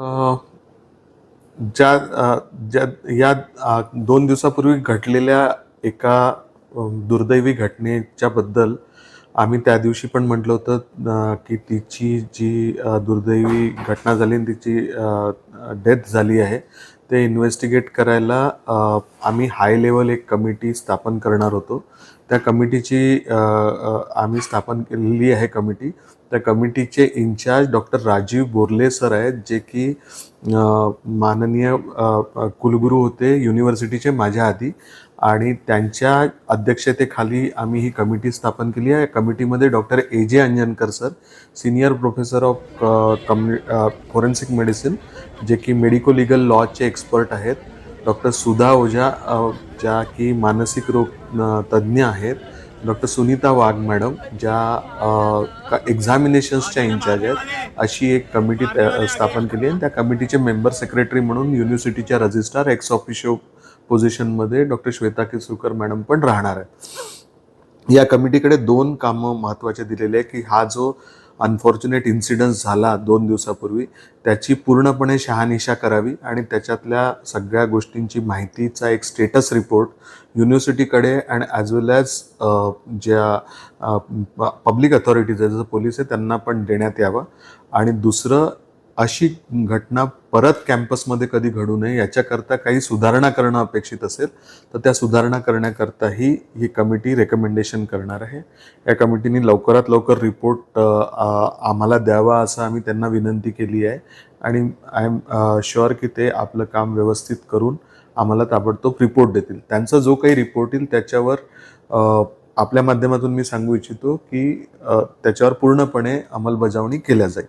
ज्या ज्या या दोन दिवसापूर्वी घडलेल्या एका दुर्दैवी घटनेच्याबद्दल आम्ही त्या दिवशी पण म्हटलं होतं की तिची जी दुर्दैवी घटना झाली आणि तिची डेथ झाली आहे ते इन्व्हेस्टिगेट करायला आम्ही हाय लेवल एक कमिटी स्थापन करणार होतो. त्या कमिटीची आम्ही स्थापन केलेली आहे कमिटी त्या कमिटीचे incharge doctor Rajiv Borle sir आहेत जे की माननीय कुलगुरू होते युनिव्हर्सिटीचे माझ्या आधी. आणि त्यांच्या अध्यक्षतेखाली आम्ही ही कमिटी स्थापन केली आहे. या कमिटीमध्ये doctor A J Anjankar sir senior professor of commu forensic medicine जे की मेडिको लिगल लॉचे एक्सपर्ट आहेत. डॉक्टर सुधा ओझा ज्या की मानसिक रोग तज्ज्ञ आहेत. डॉक्टर सुनीता वाघ मॅडम ज्या एक्झामिनेशन्सच्या इन्चार्ज आहेत अशी एक कमिटी स्थापन केली आहे. त्या कमिटीचे मेंबर सेक्रेटरी म्हणून युनिव्हर्सिटीच्या रजिस्ट्रार एक्स ऑफिशियो पोझिशनमध्ये डॉक्टर श्वेता केसुरकर मॅडम पण राहणार आहेत. या कमिटीकडे दोन कामं महत्त्वाचे दिलेले आहे की हा जो अनफॉर्च्युनेट इन्सिडन्स झाला दोन दिवसापूर्वी त्याची पूर्णपणे शहानिशा करावी आणि त्याच्यातल्या सगळ्या गोष्टींची माहितीचा एक स्टेटस रिपोर्ट युनिव्हर्सिटीकडे अँड ॲज वेल ॲज ज्या पब्लिक अथॉरिटीज आहे जसं पोलीस आहे त्यांना पण देण्यात यावं. आणि दुसरं अशी घटना परत कॅम्पसमध्ये कधी घडू नये याच्याकरता काही सुधारणा करणं अपेक्षित असेल तर त्या सुधारणा करण्याकरताही ही कमिटी रेकमेंडेशन करणार आहे. या कमिटीने लवकरात लवकर रिपोर्ट आम्हाला द्यावा असं आम्ही त्यांना विनंती केली आहे. आणि आय एम शुअर की ते आपलं काम व्यवस्थित करून आम्हाला ताबडतोब रिपोर्ट देतील. त्यांचा जो काही रिपोर्ट येईल त्याच्यावर आपल्या माध्यमातून मी सांगू इच्छितो की त्याच्यावर पूर्णपणे अंमलबजावणी केल्या जाईल.